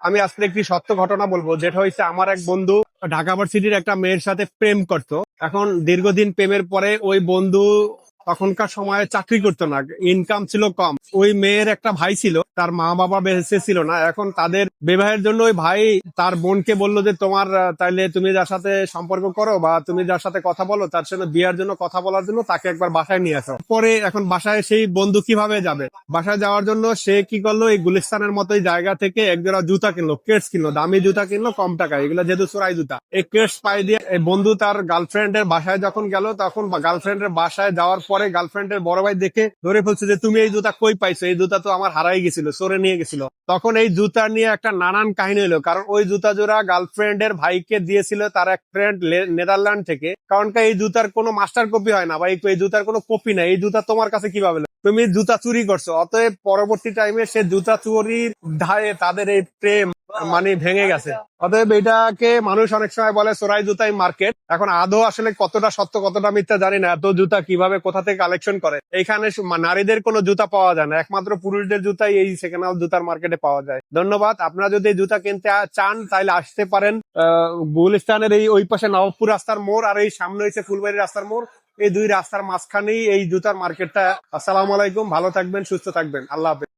আমি আজকে একটি সত্য ঘটনা বলব, যেটা হয়েছে আমার এক বন্ধু ঢাকা ভার্সিটির একটা মেয়ের সাথে প্রেম করত। এখন দীর্ঘদিন প্রেমের পরে ওই বন্ধু তখনকার সময়ে চাকরি করতো না ইনকাম ছিল কম। ওই মেয়ের একটা ভাই ছিল, তার মা বাবা বেঁচে ছিল না। এখন তাদের বিবাহের জন্য ওই ভাই তার বোনকে বলল যে, তোমার তাইলে তুমি যার সাথে সম্পর্ক করো বা তুমি যার সাথে কথা বলো, তার সাথে বিয়ার জন্য কথা বলার জন্য তাকে একবার বাসায় নিয়ে আসো। পরে এখন বাসায় সেই বন্ধু কীভাবে যাবে? বাসায় যাওয়ার জন্য সে কি করল? এই গুলিস্তানের মতো এই জায়গা থেকে একজোড়া জুতা কিনলো, কেটস কিনলো, দামি জুতা কিনলো, কম টাকায়। এগুলো যেহেতু চোরাই জুতা। এই কেটস পাই দিয়ে বন্ধু তার গার্লফ্রেন্ডের বাসায় যখন গেল, তখন গার্লফ্রেন্ডের বাসায় যাওয়ার পরে গার্লফ্রেন্ডের বড় ভাই দেখে ধরে ফেলছে যে তুমি এই জুতা কই পাইছো? এই জুতা তো আমার হারাই গেছিল সরে নিয়ে গেছিল। তখন এই জুতা নিয়ে একটা নানান কাহিনী হলো, কারণ ওই জুতা জোড়া গার্লফ্রেন্ডের ভাইকে দিয়েছিল তার এক ফ্রেন্ড নেদারল্যান্ড থেকে। কারণ এই জুতার কোনো মাস্টার কপি হয় না, বা এই জুতার কোনো কপি নাই, এই জুতা তোমার কাছে কীভাবে? তুমি জুতা চুরি করছ, অতএব পরবর্তী টাইমে সে জুতা চুরির ধায়ে তাদের এই প্রেম মানে ভেঙে গেছে। অতএব এটাকে মানুষ অনেক সময় বলে চোরাই জুতাই মার্কেট এখন আদৌ আসলে কতটা সত্য, কতটা মিথ্যা জানি না। এত জুতা কীভাবে কোথা থেকে কালেকশন করে? এখানে নারীদের কোনো জুতা পাওয়া যায় না। একমাত্র পুরুষদের জুতাই এই সেকেন্ড হ্যান্ড জুতার মার্কেটে পাওয়া যায়। ধন্যবাদ। আপনারা যদি জুতা কিনতে চান, তাহলে আসতে পারেন। গুলিস্তানের এই ওই পাশে নবপুর রাস্তার মোড় আর এই সামনে হয়েছে ফুলবাড়ি রাস্তার মোড়। এই দুই রাস্তার মাঝখানেই এই জুতার মার্কেটটা আসসালামু আলাইকুম। ভালো থাকবেন, সুস্থ থাকবেন। আল্লাহ হাফেজ।